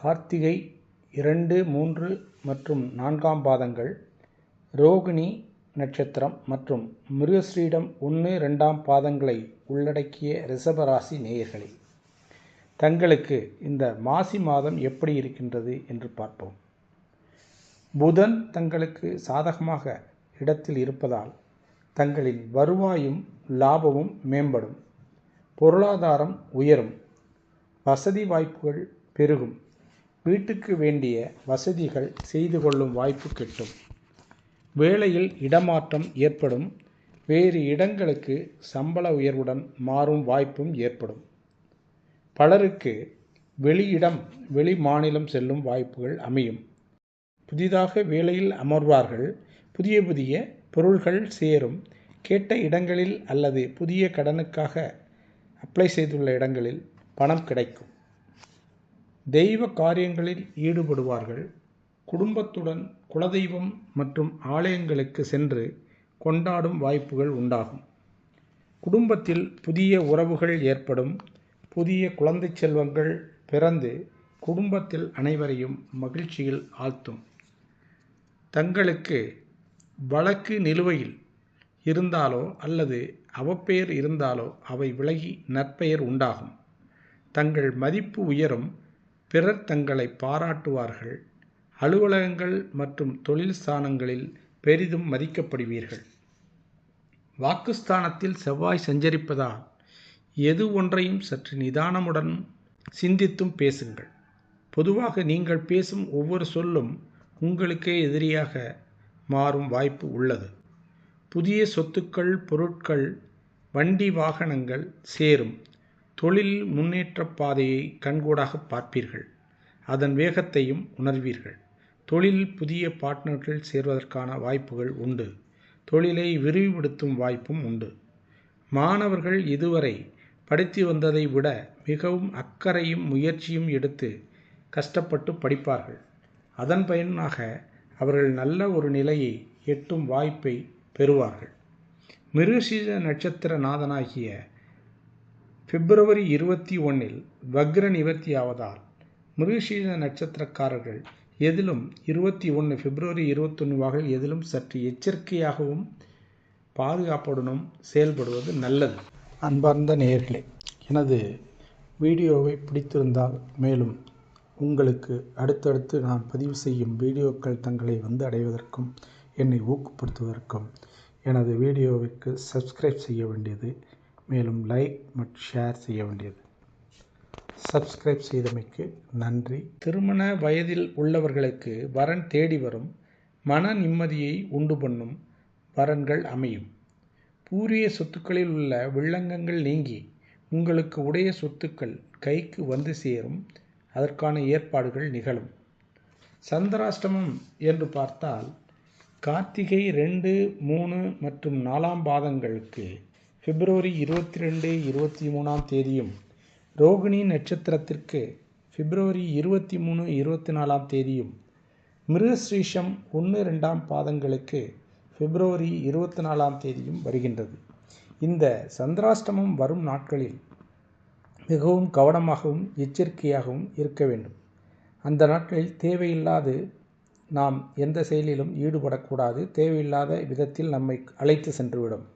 கார்த்திகை இரண்டு மூன்று மற்றும் நான்காம் பாதங்கள் ரோகிணி நட்சத்திரம் மற்றும் மிருகஸ்ரீடம் ஒன்று ரெண்டாம் பாதங்களை உள்ளடக்கிய ரிஷபராசி நேயர்களே தங்களுக்கு இந்த மாசி மாதம் எப்படி இருக்கின்றது என்று பார்ப்போம். புதன் தங்களுக்கு சாதகமாக இடத்தில் இருப்பதால் தங்களின் வருவாயும் லாபமும் மேம்படும் பொருளாதாரம் உயரும் வசதி வாய்ப்புகள் பெருகும். வீட்டுக்கு வேண்டிய வசதிகள் செய்து கொள்ளும் வாய்ப்பு கிட்டும். வேலையில் இடமாற்றம் ஏற்படும். வேறு இடங்களுக்கு சம்பள உயர்வுடன் மாறும் வாய்ப்பும் ஏற்படும். பலருக்கு வெளியிடம் வெளி மாநிலம் செல்லும் வாய்ப்புகள் அமையும். புதிதாக வேலையில் அமர்வார்கள். புதிய புதிய பொருள்கள் சேரும். கேட்ட இடங்களில் அல்லது புதிய கடனுக்காக அப்ளை செய்துள்ள இடங்களில் பணம் கிடைக்கும். தெய்வ காரியங்களில் ஈடுபடுவார்கள். குடும்பத்துடன் குலதெய்வம் மற்றும் ஆலயங்களுக்கு சென்று கொண்டாடும் வாய்ப்புகள் உண்டாகும். குடும்பத்தில் புதிய உறவுகள் ஏற்படும். புதிய குழந்தை செல்வங்கள் பிறந்து குடும்பத்தில் அனைவரையும் மகிழ்ச்சியில் ஆழ்த்தும். தங்களுக்கு வழக்கு நிலுவையில் இருந்தாலோ அல்லது அவப்பெயர் இருந்தாலோ அவை விலகி நற்பெயர் உண்டாகும். தங்கள் மதிப்பு உயரும். பிறர் தங்களை பாராட்டுவார்கள். அலுவலகங்கள் மற்றும் தொழில் ஸ்தானங்களில் பெரிதும் மதிக்கப்படுவீர்கள். வாக்குஸ்தானத்தில் செவ்வாய் சஞ்சரிப்பதால் எது ஒன்றையும் சற்று நிதானமுடன் சிந்தித்தும் பேசுங்கள். பொதுவாக நீங்கள் பேசும் ஒவ்வொரு சொல்லும் உங்களுக்கே எதிரியாக மாறும் வாய்ப்பு உள்ளது. புதிய சொத்துக்கள் பொருட்கள் வண்டி வாகனங்கள் சேரும். தொழில் முன்னேற்ற பாதையை கண்கூடாக பார்ப்பீர்கள். அதன் வேகத்தையும் உணர்வீர்கள். தொழிலில் புதிய பார்ட்னர்கள் சேர்வதற்கான வாய்ப்புகள் உண்டு. தொழிலை விரிவுபடுத்தும் வாய்ப்பும் உண்டு. மாணவர்கள் இதுவரை படித்து வந்ததை விட மிகவும் அக்கறையும் முயற்சியும் எடுத்து கஷ்டப்பட்டு படிப்பார்கள். அதன் பயனாக அவர்கள் நல்ல ஒரு நிலையை எட்டும் வாய்ப்பை பெறுவார்கள். மிருசீச நட்சத்திர நாதனாகிய பிப்ரவரி இருபத்தி ஒன்றில் வக்ர நிவர்த்தி ஆவதால் மிருகசீன நட்சத்திரக்காரர்கள் எதிலும் இருபத்தி ஒன்று பிப்ரவரி இருபத்தொன்று வகையில் எதிலும் சற்று எச்சரிக்கையாகவும் பாதுகாப்புடனும் செயல்படுவது நல்லது. அன்பார்ந்த நேர்களே எனது வீடியோவை பிடித்திருந்தால் மேலும் உங்களுக்கு அடுத்தடுத்து நான் பதிவு செய்யும் வீடியோக்கள் தங்களை வந்து அடைவதற்கும் என்னை ஊக்கப்படுத்துவதற்கும் எனது வீடியோவிற்கு சப்ஸ்கிரைப் செய்ய வேண்டியது மேலும் லைக் மற்றும் ஷேர் செய்ய வேண்டியது. சப்ஸ்கிரைப் செய்தமைக்கு நன்றி. திருமண வயதில் உள்ளவர்களுக்கு வரன் தேடி வரும் மன நிம்மதியை உண்டு பண்ணும் வரன்கள் அமையும். பூரிய சொத்துக்களில் உள்ள வில்லங்கங்கள் நீங்கி உங்களுக்கு உடைய சொத்துக்கள் கைக்கு வந்து சேரும். அதற்கான ஏற்பாடுகள் நிகழும். சந்திராஷ்டமம் என்று பார்த்தால் கார்த்திகை ரெண்டு மூணு மற்றும் நாலாம் பாதங்களுக்கு பிப்ரவரி இருபத்தி ரெண்டு இருபத்தி மூணாம் தேதியும் ரோகிணி நட்சத்திரத்திற்கு பிப்ரவரி இருபத்தி மூணு இருபத்தி நாலாம் தேதியும் மிருகஸ்ரீஷம் ஒன்று ரெண்டாம் பாதங்களுக்கு பிப்ரவரி இருபத்தி நாலாம் தேதியும் வருகின்றது. இந்த சந்திராஷ்டமம் வரும் நாட்களில் மிகவும் கவனமாகவும் எச்சரிக்கையாகவும் இருக்க வேண்டும். அந்த நாட்களில் தேவையில்லாது நாம் எந்த செயலிலும் ஈடுபடக்கூடாது. தேவையில்லாத விதத்தில் நம்மை அழைத்து சென்றுவிடும்.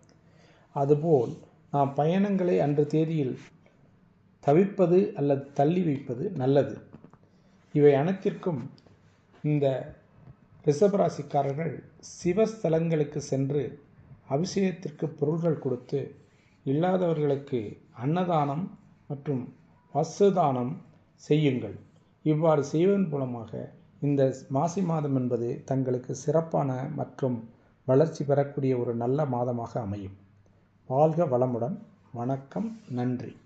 அதுபோல் நாம் பயணங்களை அன்று தேதியில் தவிர்ப்பது அல்லது தள்ளி வைப்பது நல்லது. இவை அனைத்திற்கும் இந்த ரிஷபராசிக்காரர்கள் சிவஸ்தலங்களுக்கு சென்று அபிஷேகத்திற்கு பொருள்கள் கொடுத்து இல்லாதவர்களுக்கு அன்னதானம் மற்றும் வசுதானம் செய்யுங்கள். இவ்வாறு செய்வதன் மூலமாக இந்த மாசி மாதம் என்பது தங்களுக்கு சிறப்பான மற்றும் வளர்ச்சி பெறக்கூடிய ஒரு நல்ல மாதமாக அமையும். வாழ்க வளமுடன். வணக்கம் நன்றி.